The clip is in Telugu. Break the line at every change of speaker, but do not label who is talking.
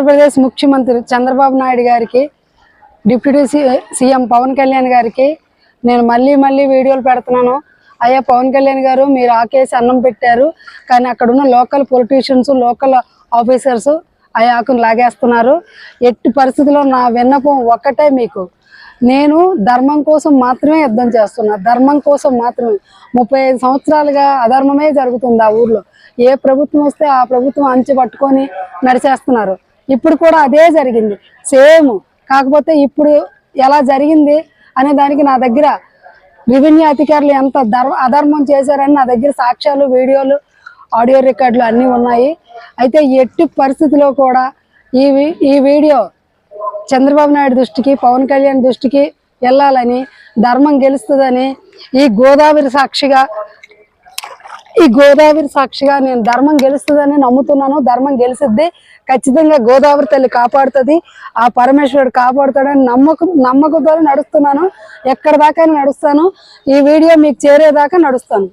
ఆంధ్రప్రదేశ్ ముఖ్యమంత్రి చంద్రబాబు నాయుడు గారికి డిప్యూటీ సీఎం పవన్ కళ్యాణ్ గారికి నేను మళ్ళీ మళ్ళీ వీడియోలు పెడుతున్నాను. అయ్యా పవన్ కళ్యాణ్ గారు మీరు ఆకేసి అన్నం పెట్టారు కానీ అక్కడున్న లోకల్ పొలిటీషియన్స్ లోకల్ ఆఫీసర్స్ అయాకును లాగేస్తున్నారు. ఎట్టి పరిస్థితుల్లో నా విన్నపం ఒక్కటే మీకు. నేను ధర్మం కోసం మాత్రమే యుద్ధం చేస్తున్నా. ధర్మం కోసం మాత్రమే. ముప్పై ఐదు సంవత్సరాలుగా అధర్మమే జరుగుతుంది ఆ ఊర్లో. ఏ ప్రభుత్వం వస్తే ఆ ప్రభుత్వం అంచె పట్టుకొని నడిచేస్తున్నారు. ఇప్పుడు కూడా అదే జరిగింది. సేమ్ కాకపోతే ఇప్పుడు ఎలా జరిగింది అనే దానికి నా దగ్గర రెవెన్యూ అధికారులు ఎంత ధర్మ అధర్మం చేశారని నా దగ్గర సాక్ష్యాలు వీడియోలు ఆడియో రికార్డులు అన్నీ ఉన్నాయి. అయితే ఎట్టి పరిస్థితిలో కూడా ఈ ఈ వీడియో చంద్రబాబు నాయుడు దృష్టికి పవన్ కళ్యాణ్ దృష్టికి వెళ్ళాలని ధర్మం గెలుస్తుందని ఈ గోదావరి సాక్షిగా ఈ గోదావరి సాక్షిగా నేను ధర్మం గెలుస్తుందని నమ్ముతున్నాను. ధర్మం గెలిసిద్ది. ఖచ్చితంగా గోదావరి తల్లి కాపాడుతుంది. ఆ పరమేశ్వరుడు కాపాడుతాడని నమ్మకం నమ్మకంతో నడుస్తున్నాను. ఎక్కడి దాకా నడుస్తాను. ఈ వీడియో మీకు చేరేదాకా నడుస్తాను.